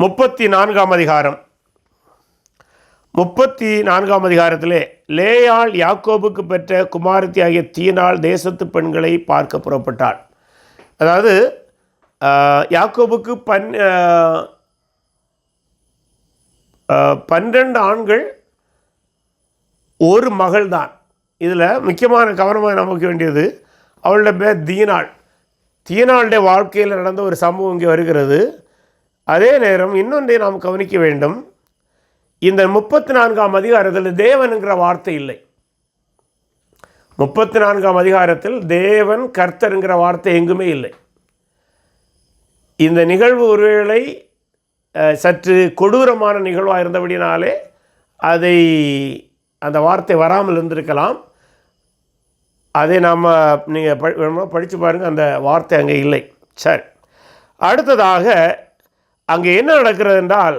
முப்பத்தி நான்காம் அதிகாரம். முப்பத்தி நான்காம் அதிகாரத்திலே லேயாள் யாக்கோபுக்கு பெற்ற குமாரத்தி ஆகிய தீனாள் தேசத்து பெண்களை பார்க்க புறப்பட்டாள். அதாவது யாக்கோபுக்கு பன் ஆஹ், பன்னிரண்டு ஆண்கள் ஒரு மகள் தான் இதில் முக்கியமான கவனமாக நமக்கு வேண்டியது அவளோட பேர் தீனாள். தீனாளுடைய வாழ்க்கையில் நடந்த ஒரு சம்பவம் இங்கே வருகிறது. அதே நேரம் இன்னொன்றை நாம் கவனிக்க வேண்டும். இந்த முப்பத்தி நான்காம் அதிகாரத்தில் தேவனுங்கிற வார்த்தை இல்லை. முப்பத்தி நான்காம் அதிகாரத்தில் தேவன் கர்த்தருங்கிற வார்த்தை எங்குமே இல்லை. இந்த நிகழ்வு ஒருவேளை சற்று கொடூரமான நிகழ்வாக இருந்தபடினாலே அதை அந்த வார்த்தை வராமல் இருந்திருக்கலாம். அதை நாம் நீங்கள் ப படித்து பாருங்கள் அந்த வார்த்தை அங்கே இல்லை. சரி. அடுத்ததாக அங்கே என்ன நடக்கிறது என்றால்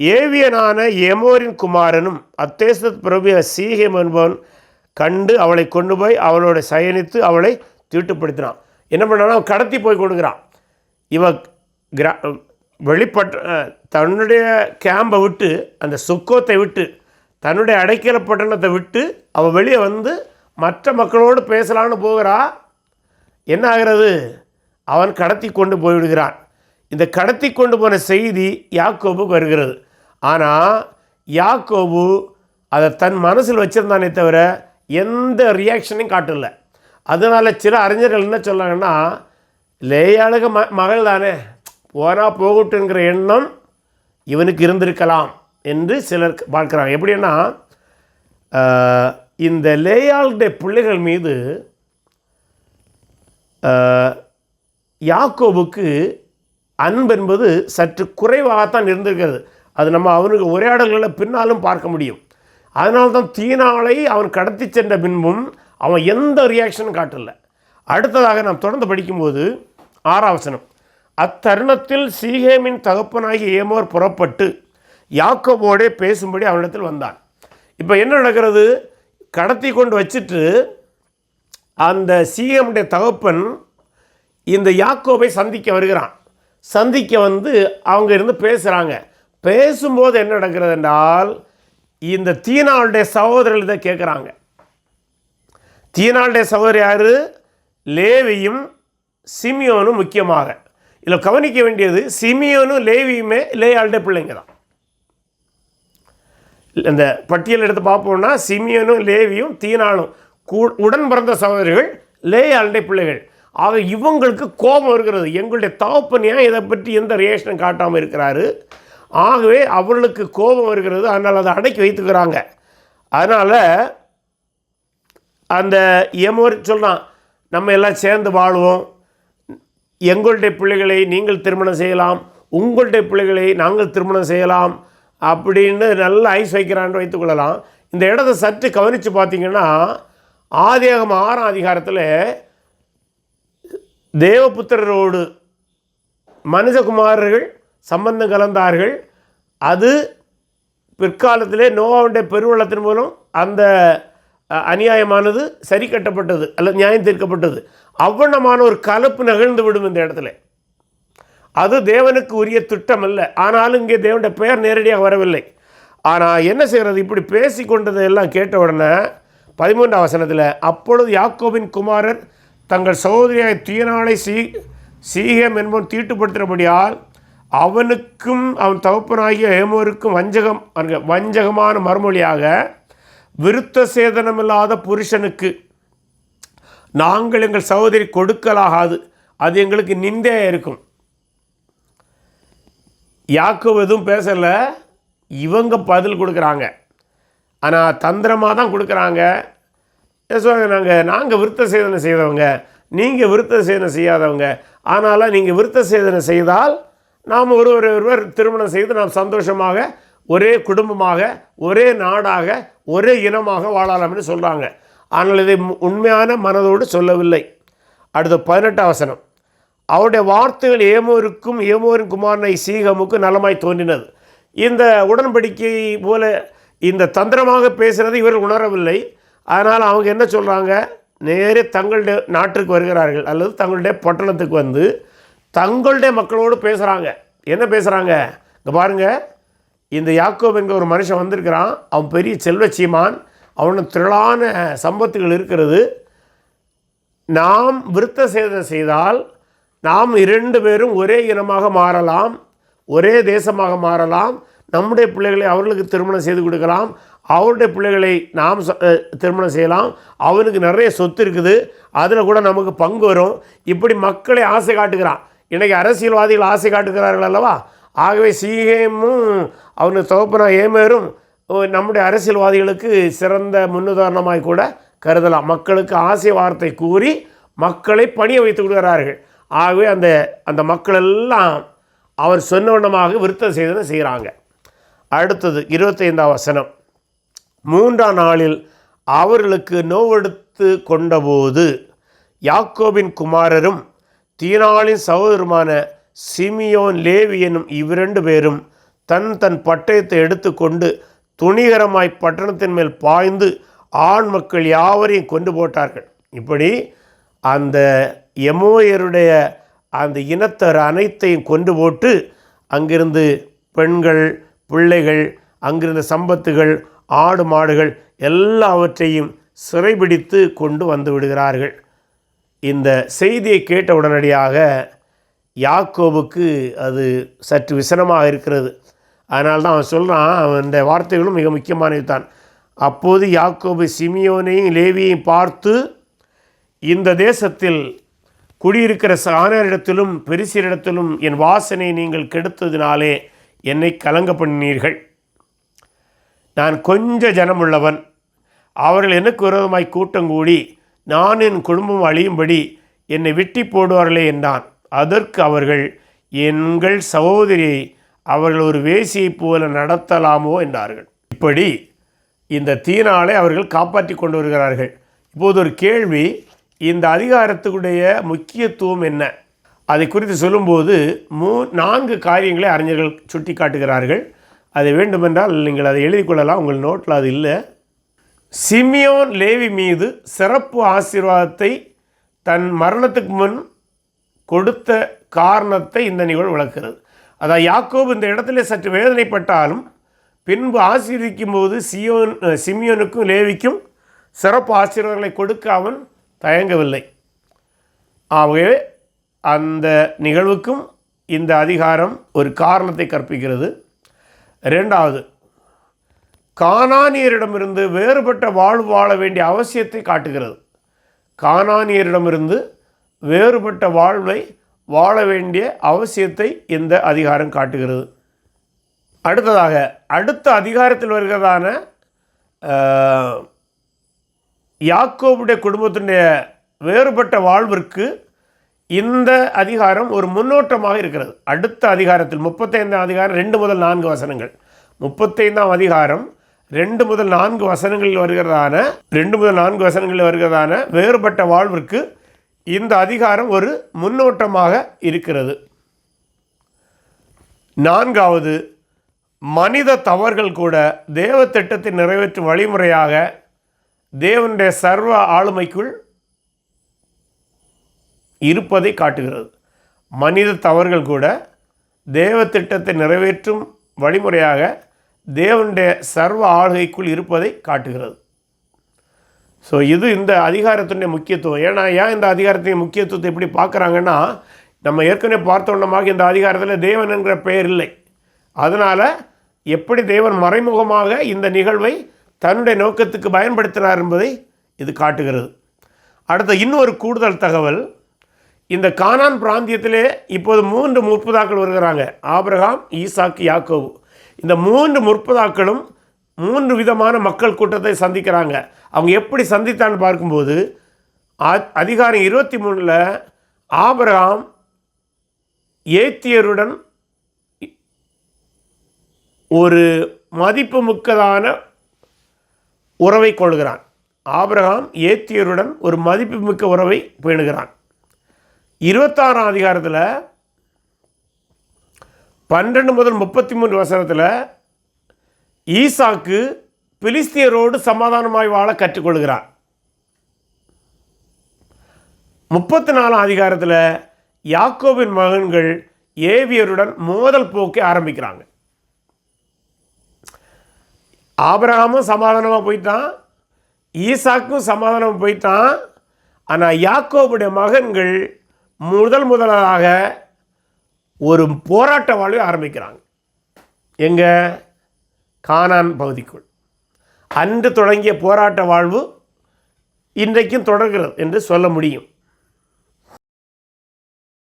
ஏவியனான எமோரின் குமாரனும் அத்தேசத் பிரபு சீகம் என்பவன் கண்டு அவளை கொண்டு போய் அவளோட சயனித்து அவளை தீட்டுப்படுத்தினான். என்ன பண்ணானா அவன் கடத்தி போய் கொடுக்குறான். இவ கிரா வெளிப்பட்ட தன்னுடைய கேம்பை விட்டு அந்த சுக்கோத்தை விட்டு தன்னுடைய அடைக்கல பட்டணத்தை விட்டு அவள் வெளியே வந்து மற்ற மக்களோடு பேசலான்னு போகிறா. என்ன ஆகிறது? அவன் கடத்தி கொண்டு போய்விடுகிறான் இந்த கடத்தி கொண்டு போன செய்தி யாக்கோபுக்கு வருகிறது. ஆனால் யாக்கோபு அதை தன் மனசில் வச்சுருந்தானே தவிர எந்த ரியாக்ஷனையும் காட்டல. அதனால் சில அறிஞர்கள் என்ன சொல்கிறாங்கன்னா லேயாளுக ம மகள் தானே போனால் போகட்டுங்கிற எண்ணம் இவனுக்கு இருந்திருக்கலாம் என்று சிலர் பார்க்குறாங்க. எப்படின்னா இந்த லேயாளுடைய பிள்ளைகள் மீது யாக்கோபுக்கு அன்பு என்பது சற்று குறைவாகத்தான் இருந்திருக்கிறது. அது நம்ம அவனுக்கு உரையாடல்களை பின்னாலும் பார்க்க முடியும். அதனால்தான் தான் அவன் கடத்தி சென்ற பின்பும் அவன் எந்த ரியாக்ஷனும் காட்டல. அடுத்ததாக நாம் தொடர்ந்து படிக்கும்போது ஆறாவசனம் அத்தருணத்தில் சீகேமின் தகப்பனாகி ஏமோர் புறப்பட்டு யாக்கோபோடே பேசும்படி அவனிடத்தில் வந்தான். இப்போ என்ன நடக்கிறது? கடத்தி கொண்டு வச்சுட்டு அந்த சீகமுடைய தகப்பன் இந்த யாக்கோபை சந்திக்க வருகிறான். சந்திக்க வந்து அவங்க இருந்து பேசுகிறாங்க பேசும்போது என்ன நடக்கிறது என்றால் இந்த தீனாளுடைய சகோதரர்கள் இதை கேட்குறாங்க தீனாளுடைய சகோதரர் யார்? லேவியும் சிமியோனும் முக்கியமாக. இதில் கவனிக்க வேண்டியது சிமியோனும் லேவியுமே லேயாளுடைய பிள்ளைங்க தான். இந்த பட்டியல் எடுத்து பார்ப்போம்னா சிமியனும் லேவியும் தீனாலும் கூ உடன் பிறந்த சகோதரிகள் லேயாளுடைய பிள்ளைகள். ஆக இவங்களுக்கு கோபம் இருக்கிறது எங்களுடைய தகப்பன் ஏன் இதை பற்றி எந்த ரியாக்ஷனும் காட்டாமல் இருக்கிறாரு. ஆகவே அவர்களுக்கு கோபம் இருக்கிறது அதனால் அதை அடக்கி வைத்துக்கிறாங்க. அதனால் அந்த எமோர் சொல்கிறான் நம்ம எல்லாம் சேர்ந்து வாழ்வோம். எங்களுடைய பிள்ளைகளை நீங்கள் திருமணம் செய்யலாம். உங்களுடைய பிள்ளைகளை நாங்கள் திருமணம் செய்யலாம். அப்படின்னு நல்ல ஐஸ் வைக்கிறான்னு வைத்துக்கொள்ளலாம் இந்த இடத்த சற்று கவனித்து பார்த்தீங்கன்னா ஆதியாகம் ஆறாம் அதிகாரத்தில் தேவபுத்திரரோடு மனுஷகுமாரர்கள் சம்பந்தம் கலந்தார்கள். அது பிற்காலத்திலே நோவாவுடைய பெருவெள்ளத்தின் மூலம் அந்த அநியாயமானது சரி கட்டப்பட்டது அல்லது நியாயம் தீர்க்கப்பட்டது. அவ்வண்ணமான ஒரு கலப்பு நிகழ்ந்து விடும் இந்த இடத்துல. அது தேவனுக்கு உரிய திட்டம் அல்ல. ஆனாலும் இங்கே தேவனுடைய பெயர் நேரடியாக வரவில்லை. ஆனால் என்ன செய்கிறது? இப்படி பேசி கொண்டதை எல்லாம் கேட்ட உடனே பதிமூன்றாம் வசனத்தில் அப்பொழுது யாக்கோபின் குமாரர் தங்கள் சகோதரியாய் தீனாளை சீ சீகம் என்பவன் தீட்டுப்படுத்தினபடியால் அவனுக்கும் அவன் தகப்பனாகிய ஏமோருக்கும் வஞ்சகம் அங்க வஞ்சகமான மறுமொழியாக விருத்த சேதனமில்லாத புருஷனுக்கு நாங்கள் எங்கள் சகோதரி கொடுக்கலாகாது. அது எங்களுக்கு நிந்தையாக இருக்கும். யாக்கோ எதுவும் பேசலை. இவங்க பதில் கொடுக்குறாங்க. ஆனால் தந்திரமாக தான் கொடுக்குறாங்க. நாங்கள் நாங்கள் விருத்த சேதனை செய்தவங்க. நீங்கள் விருத்த சேதனை செய்யாதவங்க. ஆனாலும் நீங்கள் விருத்த சேதனை செய்தால் நாம் ஒருவர் ஒருவர் திருமணம் செய்து நாம் சந்தோஷமாக ஒரே குடும்பமாக ஒரே நாடாக ஒரே இனமாக வாழலாம்னு சொல்கிறாங்க ஆனால் இதை மு- உண்மையான மனதோடு சொல்லவில்லை. அடுத்த பதினெட்டாம் வசனம். அவருடைய வார்த்தைகள் ஏமோருக்கும் ஏமோரின் குமாரனை சீகமுக்கு நலமாய் தோன்றினது. இந்த உடன்படிக்கை போல இந்த தந்திரமாக பேசுகிறது இவர் உணரவில்லை. அதனால் அவங்க என்ன சொல்கிறாங்க நேரே தங்களுடைய நாட்டுக்கு வருகிறார்கள். அல்லது தங்களுடைய பட்டணத்துக்கு வந்து தங்களுடைய மக்களோடு பேசுகிறாங்க என்ன பேசுகிறாங்க இங்கே பாருங்கள் இந்த யாக்கோப் என்கிற ஒரு மனுஷன் வந்திருக்கிறான். அவன் பெரிய செல்வச்சீமான் அவனுக்கு திரளான சம்பத்துகள் இருக்கிறது. நாம் விருத்த சேதம் செய்தால் நாம் இரண்டு பேரும் ஒரே இனமாக மாறலாம். ஒரே தேசமாக மாறலாம். நம்முடைய பிள்ளைகளை அவர்களுக்கு திருமணம் செய்து கொடுக்கலாம். அவருடைய பிள்ளைகளை நாம் திருமணம் செய்யலாம். அவனுக்கு நிறைய சொத்து இருக்குது. அதில் கூட நமக்கு பங்கு வரும். இப்படி மக்களை ஆசை காட்டுகிறான். இன்றைக்கி அரசியல்வாதிகள் ஆசை காட்டுகிறார்கள் அல்லவா? ஆகவே சீகேமும் அவனுக்கு தகப்பனா ஏமேரும் ஓ, நம்முடைய அரசியல்வாதிகளுக்கு சிறந்த முன்னுதாரணமாய் கூட கருதலாம். மக்களுக்கு ஆசை வார்த்தை கூறி மக்களை பணிய வைத்து விடுகிறார்கள் ஆகவே அந்த அந்த மக்கள் எல்லாம் அவர் சொன்னவண்ணமாக விருத்தம் செய்ததை செய்கிறாங்க அடுத்தது இருபத்தைந்தாம் வசனம். மூன்றாம் நாளில் அவர்களுக்கு நோவெடுத்து கொண்டபோது யாக்கோபின் குமாரரும் தீனாளின் சகோதரமான சிமியோன் லேவி எனும் இவ்விரண்டு பேரும் தன் தன் பட்டயத்தை எடுத்துக்கொண்டு துணிகரமாய் பட்டணத்தின் மேல் பாய்ந்து ஆண் மக்கள் யாவரையும் கொண்டு போட்டார்கள். இப்படி அந்த எமோயருடைய அந்த இனத்தர் அனைத்தையும் கொண்டு போட்டு அங்கிருந்து பெண்கள் பிள்ளைகள் அங்கிருந்த சம்பத்துகள் ஆடு மாடுகள் எல்லாவற்றையும் சிறைபிடித்து கொண்டு வந்து விடுகிறார்கள். இந்த செய்தியை கேட்ட உடனடியாக யாக்கோபுக்கு அது சற்று விசனமாக இருக்கிறது. அதனால தான் அவன் சொல்கிறான் அவன் இந்த வார்த்தைகளும் மிக முக்கியமானது தான். அப்போது யாக்கோபு சிமியோனையும் லேவியையும் பார்த்து இந்த தேசத்தில் குடியிருக்கிற சானரிடத்திலும் பெரிசிரிடத்திலும் என் வாசனை நீங்கள் கெடுத்ததினாலே என்னை கலங்க பண்ணினீர்கள். நான் கொஞ்ச ஜனமுள்ளவன். அவர்கள் எனக்கு விரோதமாய் கூட்டம் கூடி நான் என் குடும்பம் அழியும்படி என்னை வெட்டி போடுவார்களே என்றான். அதற்கு அவர்கள் எங்கள் சகோதரியை அவர்கள் ஒரு வேசியைப் போல நடத்தலாமோ? என்றார்கள். இப்படி இந்த தீனாலை அவர்கள் காப்பாற்றி கொண்டு வருகிறார்கள். இப்போது ஒரு கேள்வி இந்த அதிகாரத்துக்குடைய முக்கியத்துவம் என்ன? அதை குறித்து சொல்லும்போது மூ நான்கு காரியங்களை அறிஞர்கள் சுட்டி காட்டுகிறார்கள் அதை வேண்டுமென்றால் நீங்கள் அதை எழுதி கொள்ளலாம். உங்கள் நோட்டில் அது இல்லை. சிமியோன் லேவி மீது சிறப்பு ஆசீர்வாதத்தை தன் மரணத்துக்கு முன் கொடுத்த காரணத்தை இந்த நிகழ்வு விளக்குகிறது. அதாவது யாக்கோபு இந்த இடத்துல சற்று வேதனைப்பட்டாலும் பின்பு ஆசீர்வதிக்கும் போது சியோன் சிமியோனுக்கும் லேவிக்கும் சிறப்பு ஆசீர்வாதங்களை கொடுக்க அவன் தயங்கவில்லை. ஆகவே அந்த நிகழ்வுக்கும் இந்த அதிகாரம் ஒரு காரணத்தை கற்பிக்கிறது. ரெண்டாவது கானானியரிடமிருந்து வேறுபட்ட வாழ்வு வாழ வேண்டிய அவசியத்தை காட்டுகிறது. கானானியரிடமிருந்து வேறுபட்ட வாழ்வை வாழ வேண்டிய அவசியத்தை இந்த அதிகாரம் காட்டுகிறது. அடுத்ததாக அடுத்த அதிகாரத்தில் வருகிறதான யாக்கோபுடைய குடும்பத்தினுடைய வேறுபட்ட வாழ்விற்கு இந்த அதிகாரம் ஒரு முன்னோட்டமாக இருக்கிறது. அடுத்த அதிகாரத்தில் முப்பத்தைந்தாம் அதிகாரம் ரெண்டு முதல் நான்கு வசனங்கள். முப்பத்தைந்தாம் அதிகாரம் ரெண்டு முதல் நான்கு வசனங்களில் வருகிறதான ரெண்டு முதல் நான்கு வசனங்களில் வருகிறதான வேறுபட்ட வாழ்விற்கு இந்த அதிகாரம் ஒரு முன்னோட்டமாக இருக்கிறது. நான்காவது மனித தவறுகள் கூட தேவ திட்டத்தை நிறைவேற்றும் வழிமுறையாக தேவனுடைய சர்வ ஆளுமைக்குள் இருப்பதை காட்டுகிறது. மனித தவறுகள் கூட தேவ திட்டத்தை நிறைவேற்றும் வழிமுறையாக தேவனுடைய சர்வ ஆளுகைக்குள் இருப்பதை காட்டுகிறது. ஸோ இது இந்த அதிகாரத்தினுடைய முக்கியத்துவம். ஏன்னா ஏன் இந்த அதிகாரத்தின் முக்கியத்துவத்தை எப்படி பார்க்குறாங்கன்னா நம்ம ஏற்கனவே பார்த்தோன்னமாக இந்த அதிகாரத்தில் தேவன் என்கிற பெயர் இல்லை. அதனால் எப்படி தேவன் மறைமுகமாக இந்த நிகழ்வை தன்னுடைய நோக்கத்துக்கு பயன்படுத்தினார் என்பதை இது காட்டுகிறது. அடுத்த இன்னொரு கூடுதல் தகவல் இந்த கானான் பிராந்தியத்திலே இப்போது மூன்று முற்பதாக்கள் வருகிறாங்க. ஆபிரகாம் ஈசாக்கு யாக்கோவு இந்த மூன்று முற்பதாக்களும் மூன்று விதமான மக்கள் கூட்டத்தை சந்திக்கிறாங்க. அவங்க எப்படி சந்தித்தான்னு பார்க்கும்போது அதிகாரம் இருபத்தி மூணில் ஆபிரகாம் ஏத்தியருடன் ஒரு மதிப்புமிக்கதான உறவை கொள்கிறான். ஆபிரகாம் ஏத்தியருடன் ஒரு மதிப்புமிக்க உறவை பேணுகிறான். இருபத்தாறாம் அதிகாரத்தில் பன்னெண்டு முதல் முப்பத்தி மூன்று வசனத்தில் ஈசாக்கு பிலிஸ்தியரோடு சமாதானமாய் வாழ கற்றுக்கொள்கிறார். முப்பத்தி நாலாம் அதிகாரத்தில் யாக்கோவின் மகன்கள் ஏவியருடன் மோதல் போக்கை ஆரம்பிக்கிறாங்க. ஆபரகமும் சமாதானமாக போயிட்டான் ஈசாக்கும் சமாதானமாக போயிட்டான் ஆனால் யாக்கோவுடைய மகன்கள் முதல் முதலாக ஒரு போராட்ட வாழ்வை ஆரம்பிக்கிறாங்க. எங்கள் கானான் பகுதிக்குள். அன்று தொடங்கிய போராட்ட வாழ்வு இன்றைக்கும் தொடர்கிறது என்று சொல்ல முடியும்.